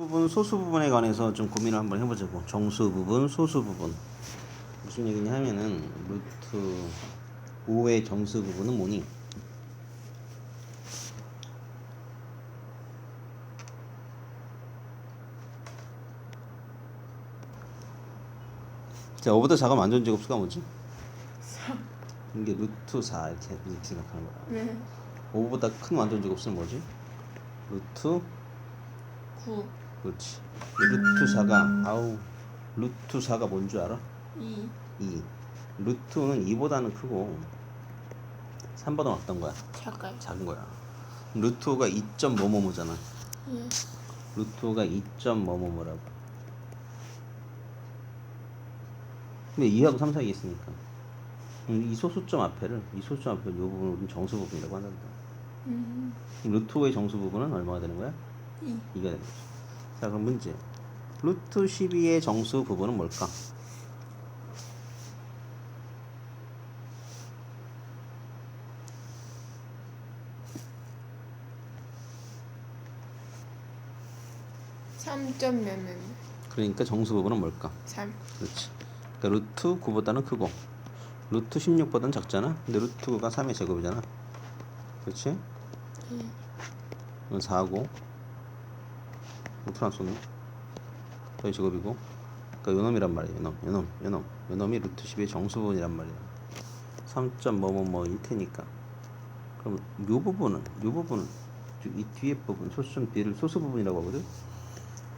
부분 소수 부분에 관해서 좀 고민을 한번 해보자고 정수 부분 소수 부분 무슨 얘기냐 하면은 루트 5의 정수 부분은 뭐니 자 5보다 작은 완전 제곱수가 뭐지? 이게 루트 4 이렇게, 이렇게 생각하는 거야 네. 5보다 큰 완전 제곱수는 뭐지? 루트 9, 그렇지. 루트 4가 아우 루트 4가 뭔 줄 알아? 2, 2. 루트는 2보다는 크고 3보다 어떤 거야? 작아요. 작은 거야. 루트 5가 2점 뭐뭐뭐잖아. 예. 루트 5가 2점 뭐뭐뭐라고. 근데 2하고 3 사이에 있으니까. 그럼 이 소수점 앞에를 이 소수점 앞에 이 부분을 정수 부분이라고 한단다. 음, 그럼 루트 5의 정수 부분은 얼마가 되는 거야? 2, 2가 되는 거지. 자, 그럼 문제. 루트 12의 정수 부분은 뭘까? 삼점 몇 몇 그러니까 정수 부분은 뭘까? 3, 그렇지. 그러니까 루트 9보다는 크고 루트 16보다는 작잖아. 근데 루트 9가 3의 제곱이잖아. 그렇지? 예. 이건 4고 루트 안 쏘네. 거의 제곱이고. 그러니까 요놈이란 말이야. 요놈, 요놈, 요놈. 요놈이 루트 10의 정수 부분이란 말이야. 3점 뭐뭐뭐일 테니까. 그럼 요 부분은 요 부분은 이 뒤에 부분 소수점 B를 소수 부분이라고 하거든.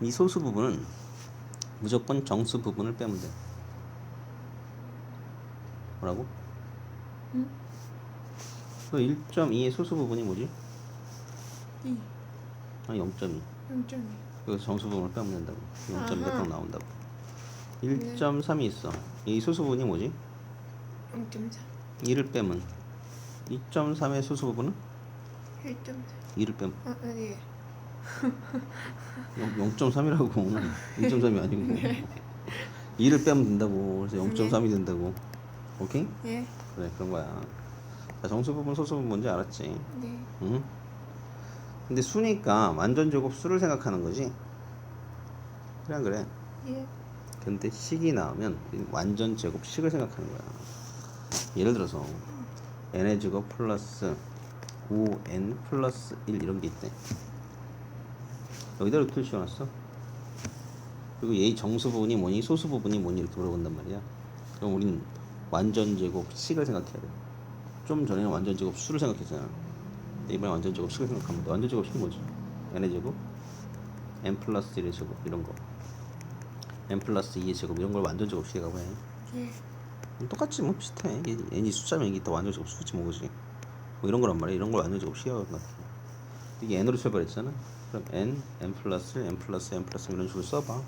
이 소수 부분은 무조건 정수 부분을 빼면 돼. 뭐라고? 응? 그 1.2의 소수 부분이 뭐지? 2, 아 0.2. 0.2, 여기서 정수 부분을 빼면 된다고. 0.몇 아하. 딱 나온다고. 1.3이 있어. 이 소수 부분이 뭐지? 0.4, 2를 빼면 2.3의 소수 부분은 1.4. 2를 빼면 아, 아니, 0.3이라고 2.3이 아니고 2를 빼면 된다고. 그래서 0.3이 된다고. 오케이? 예. 그래 그런 거야. 자, 정수 부분 소수 부분 뭔지 알았지? 네. 응? 근데 수니까 완전 제곱 수를 생각하는 거지. 안 그래? 예. 근데 식이 나오면 완전 제곱 식을 생각하는 거야. 예를 들어서 n의 제곱 플러스 5n 플러스 1 이런 게 있대. 여기다 루트를 씌워놨어. 그리고 얘 정수 부분이 뭐니 소수 부분이 뭐니 이렇게 물어본단 말이야. 그럼 우린 완전 제곱 식을 생각해야 돼. 좀 전에는 완전 제곱 수를 생각했잖아. 근데 이번에 완전 제곱 식을 돼. 완전 제곱 식이 뭐지? n의 제곱 n 플러스 1의 제곱 이런 거. n 플러스 2의 제곱 이런 걸 완전 제곱식이라고 해. 예. 똑같지 뭐 비슷해. 이게 n이 숫자면 이게 더 완전 제곱수지 뭐 그지? 뭐 이런 거란 말이야. 이런 걸 완전 제곱식이라고 생각해. 이게 n으로 출발했잖아. 그럼 n, n 플러스, n 플러스, n 플러스 이런 식으로 써봐.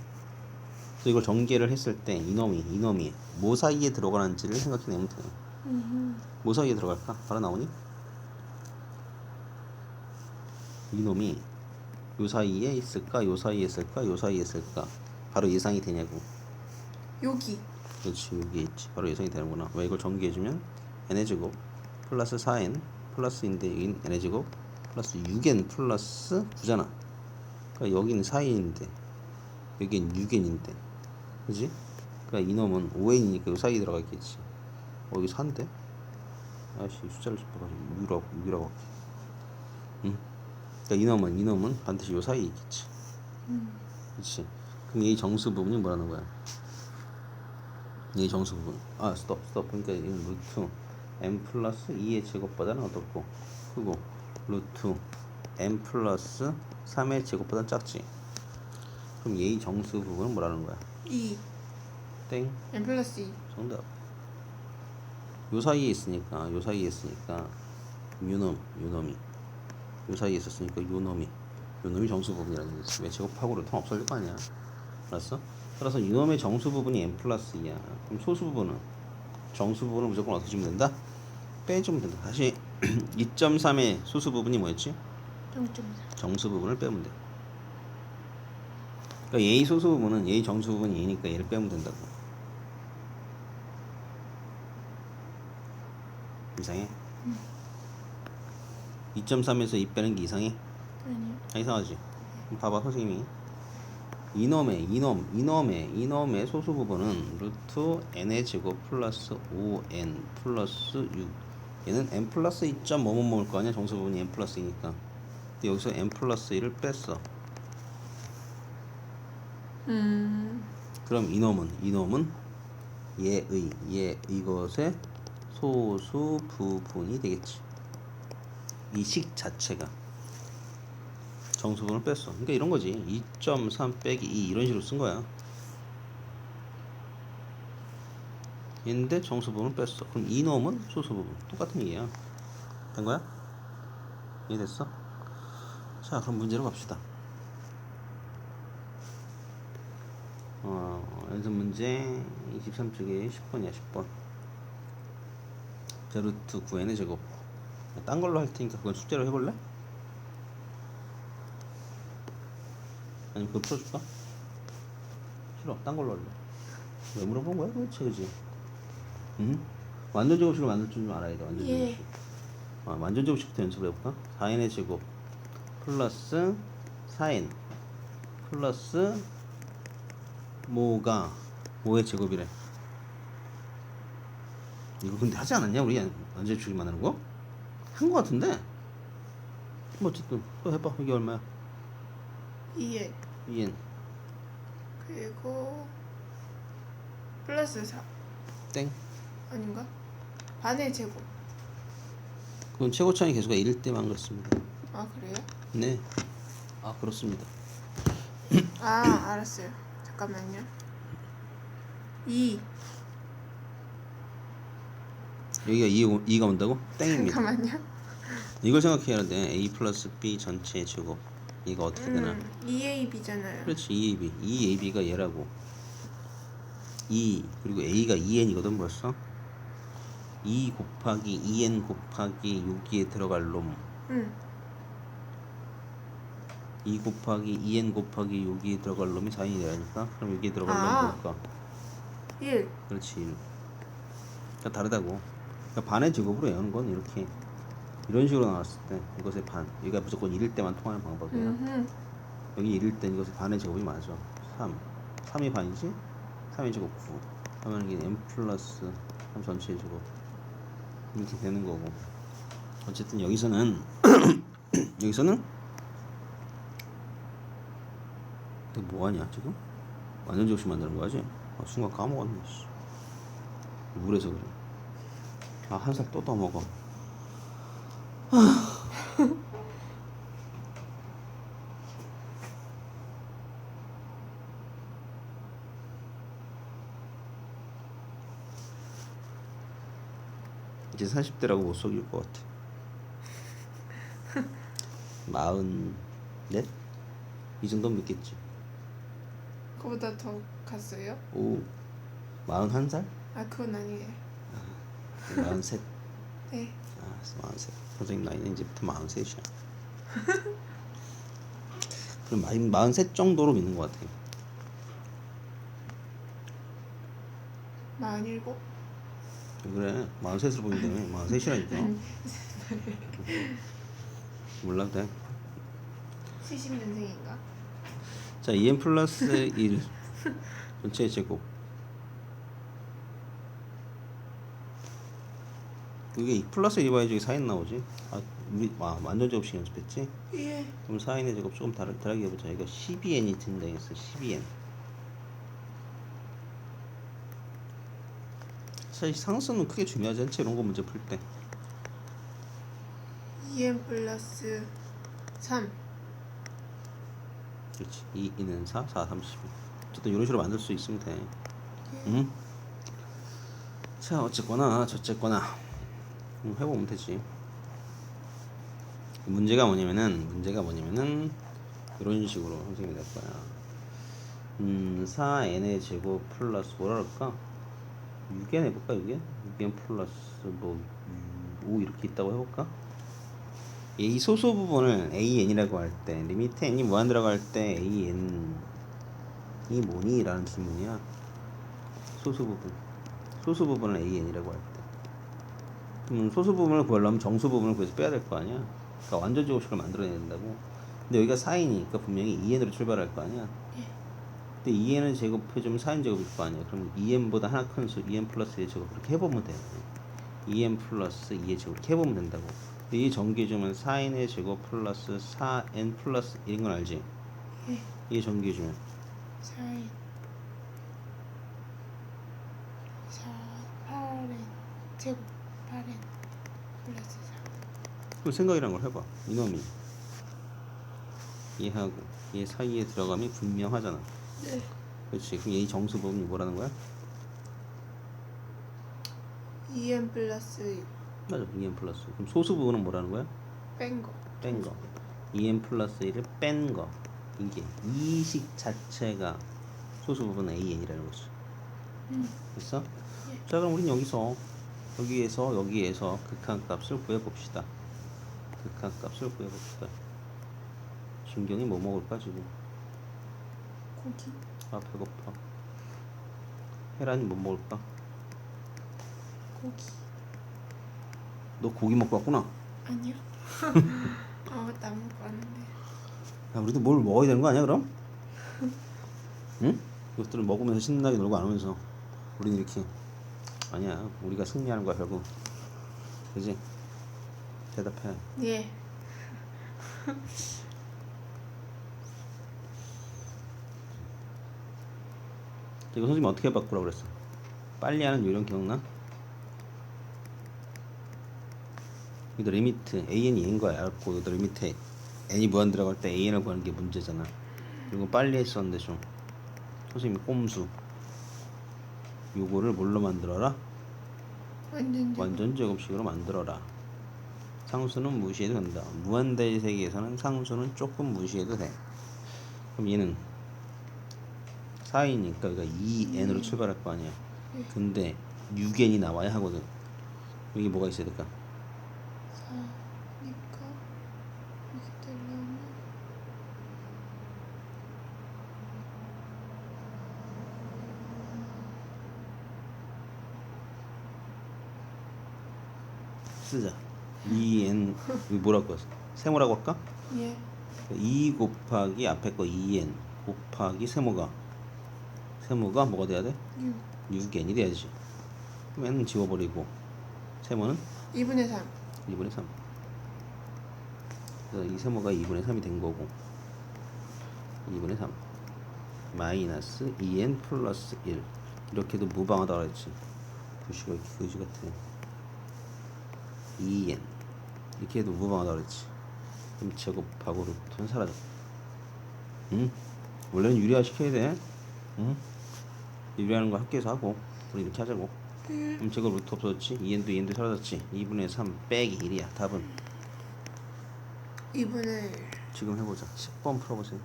그래서 이걸 전개를 했을 때 이놈이 이놈이 뭐 사이에 들어가는지를 생각해내면 돼. 음, 뭐 사이에 들어갈까? 바로 나오니? 이놈이 요 사이에 있을까? 요 사이에 있을까? 요 사이에 있을까? 바로 예상이 되냐고. 여기. 그렇지 여기 있지 바로 예상이 되는구나 왜 이걸 전개해주면 n의 제곱 플러스 4n 플러스인데 여긴 n의 제곱 플러스 6n 플러스 9잖아 그러니까 여기는 4n인데 여긴 6n인데 그지? 그러니까 이놈은 5n이니까 요 사이에 들어가 있겠지 어 여기 4인데? 아씨 숫자를 짚어가지고 6이라고 6이라고 할게 응? 그러니까 이놈은 이놈은 반드시 요 사이에 있겠지. 음, 그렇지 그럼 이 정수 부분이 뭐라는 거야? 이 정수 부분. 아 스톱 스톱. 그러니까 이 루트 m 플러스 2의 제곱보다는 어떻고 크고 루트 m 플러스 3의 제곱보다는 작지. 그럼 얘의 정수 부분은 뭐라는 거야? 2, 땡. N 플러스 2. 정답. 요 사이에 있으니까 요 사이에 있으니까 요놈 요놈이 요 사이에 있었으니까 요 놈이 요 놈이 정수 부분이라는 거지 왜 제곱하고 루트는 없어질 거 아니야 알았어? 따라서 요 놈의 정수 부분이 n 플러스 2야 그럼 소수 부분은 정수 부분을 무조건 어떻게 주면 된다? 빼주면 된다 다시 2.3의 소수 부분이 뭐였지? 0.4. 정수 부분을 빼면 돼 그러니까 예의 소수 부분은 예의 정수 부분이 얘니까 얘를 빼면 된다고 이상해? 2.3에서 2 빼는 게 이상해? 아니요. 아, 이상하지? 그럼 봐봐 선생님이 이놈의 이놈 이놈의 이놈의 소수 부분은 루트 n의 제곱 플러스 5n 플러스 6 얘는 n 플러스 2점 뭐뭐 먹을 거 아니야 정수 부분이 n 플러스 2니까 근데 여기서 n 플러스 1을 뺐어 음. 그럼 이놈은 이놈은 얘의 얘 이것의 소수 부분이 되겠지 이식 자체가. 정수분을 뺐어. 그러니까 이런 거지. 2.3 빼기 2 이런 식으로 쓴 거야. 얘인데 정수분을 뺐어. 그럼 이놈은 소수 부분. 똑같은 얘기야. 된 거야? 이해됐어? 자 그럼 문제로 갑시다. 어, 연습 문제. 23쪽에 10번이야 10번. 제루트 9n의 제곱 딴 걸로 할 테니까 그건 숙제로 해볼래? 아니면 그거 풀어줄까? 싫어 딴 걸로 할래 왜 물어본 거야 도대체 그지? 응? 완전 제곱식을 만들 줄 알아야 돼 완전 예. 제곱식 아, 완전 제곱식부터 연습을 해볼까? 4n의 제곱 플러스 4n 플러스 뭐가 5의 제곱이래 이거 근데 하지 않았냐 우리 완전 주기 만드는 거? 한거 같은데? 뭐 어쨌든 또 해봐. 이게 얼마야? 2에 2n 그리고 플러스 4 땡. 아닌가? 반의 제곱. 그건 최고차이 계수가 1일 때만 그렇습니다. 아 그래요? 네 아 그렇습니다. 아 알았어요. 잠깐만요. 2 여기가 2, 2가 온다고? 땡입니다 잠깐만요. 이걸 생각해야 돼 a 플러스 b 전체의 제곱 이거 어떻게 되나 음, 2AB잖아요. 그렇지 2ab 2ab가 얘라고 2 그리고 a가 2n이거든 벌써 2 곱하기 2n 곱하기 여기에 들어갈 놈 응. 2 곱하기 2n 곱하기 여기에 들어갈 놈이 4인이 되니까 그럼 여기에 들어갈 아. 놈이 뭘까 1. 그렇지 1 그러니까 다르다고 그러니까 반의 제곱으로 외우는 건 이렇게 이런 식으로 나왔을 때 이것의 반 여기가 무조건 1일 때만 통하는 방법이야 음. 여기 1일 때 이것의 반의 제곱이 맞아 3 3이 반이지 3의 제곱 9 하면 이게 n 플러스 3 전체의 제곱 이렇게 되는 거고 어쨌든 여기서는 여기서는 너 뭐하냐 지금? 완전 조심 만드는 거지? 아, 순간 까먹었네 씨. 물에서 그래 아 한 살 또 더 먹어 이제 40대라고 못 속일 것 같아. 마흔 넷? 이 정도면 믿겠지. 그보다 더 갔어요? 오, 마흔 한 살? 아 그건 아니에요. 마흔 셋. 네. 아, 마흔 셋. 선생님 나이는 이제부터 마흔 셋이야. 그럼 마흔 마흔 셋 정도로 믿는 것 같아. 47? 왜 그래? 마흔 셋으로 보인다며? 마흔 셋이라니까. 몰라 돼. 70년생인가? 자, 2n 플러스 1 전체 제곱. 이게 2 플러스 1 봐야지 4인 나오지. 아, 우리 아, 완전 제곱식 연습했지? 예. 그럼 4인의 제곱 조금 다르, 다르게 해보자. 이거 12n이 된다 했어. 12n. 사실 상수는 크게 중요하지 않지 이런 거 문제 풀 때. 2n 플러스 3. 그렇지. 2, 2는 4, 4, 30. 어쨌든 이런 식으로 만들 수 있으면 돼. 응? 자, 어쨌거나 저쨌거나 음, 해보면 되지. 문제가 뭐냐면은 문제가 뭐냐면은 이런 식으로 선생님이 낼 거야. 음, 4n의 제곱 플러스 뭐라 그럴까? 6n 해볼까 6n? 6n 플러스 뭐 5 이렇게 있다고 해볼까? 이 소수 부분을 an이라고 할 때 리미트 n이 무한 들어갈 때 an이 뭐니? 라는 질문이야 소수 부분 소수 부분을 an이라고 할 때 그럼 소수 부분을 구하려면 정수 부분을 구해서 빼야 될 거 아니야 그러니까 완전 제곱식을 만들어내야 된다고 근데 여기가 4이니까 분명히 2n으로 출발할 거 아니야 근데 2n을 제곱해주면 4n 제곱일 거 아니야. 그럼 2n보다 하나 큰 수, 2n 플러스 1 제곱 그렇게 해보면 돼요. 2n 플러스 2의 제곱 이렇게 해보면 된다고. 근데 이 전개해주면 4n의 제곱 플러스 4n 플러스 1인 건 알지? 예. 이게 전개해주면 4인 4 8인 제곱 8인 플러스 4그 생각이란 걸 해봐. 이놈이 얘하고 얘 사이에 들어감이 분명하잖아. 네. 그렇지. 그럼 얘 정수 부분이 뭐라는 거야? 2n 플러스 6 맞아. 2n 플러스. 그럼 소수 부분은 뭐라는 거야? 뺀거 뺀 거. 2n 플러스 1을 뺀 거. 이게 이식 자체가 소수 부분 an이라는 거지. 음. 됐어? 예. 자 그럼 우린 여기서 여기에서 여기에서 극한값을 구해봅시다. 극한값을 구해봅시다. 진경이 뭐 먹을까 지금? 고기 아 배고파. 혜란이 뭐 먹을까? 고기 너 고기 먹고 왔구나. 아니요 아무것도 안 먹고 왔는데 야 우리도 뭘 먹어야 되는 거 아니야 그럼? 응? 이것들을 먹으면서 신나게 놀고 안 오면서 우리는 이렇게 아니야. 우리가 승리하는 거야 결국. 그지? 대답해. 예. 이거 선생님 어떻게 바꾸라 그랬어? 빨리 하는 요령 기억나? 이거 리미트 an이 n인 거야. 알고 이거 리미트 n이 무한 들어갈 때 an을 구하는 게 문제잖아. 이거 빨리 했었는데 좀. 선생님이 꼼수 요거를 뭘로 만들어라? 완전 제곱 완전 제곱식으로 만들어라. 상수는 무시해도 된다. 무한대의 세계에서는 상수는 조금 무시해도 돼. 그럼 얘는 4이니까 여기가 2n으로 출발할 거 아니야. 네. 근데 6n이 나와야 하거든. 여기 뭐가 있어야 될까? 4니까 이렇게 되려면 쓰자. 2n 여기 뭐라고 했어? 세모라고 할까? 예. 2 곱하기 앞에 거 2n 곱하기 세모가. 세모가 뭐가 돼야 돼? 6 6n이 돼야지. 그럼 n은 지워버리고 세모는 2분의 3 2분의 3 그래서 이 세모가 2분의 3이 된 거고. 2분의 3 마이너스 2n 플러스 1 이렇게도 무방하다 그랬지. 부시가 이렇게 거지 같아 2n 이렇게 해도 무방하다 그랬지. 그럼 제곱하고 루트는 사라져 응? 원래는 유리화 시켜야 돼. 응? 유리하는 거 학교에서 하고 우리 이렇게 하자고. 그럼 제곱 루트 없어졌지? 2n도 2n도 사라졌지? 2분의 3 빼기 1이야 답은. 2분의 1 지금 해보자. 10번 풀어보세요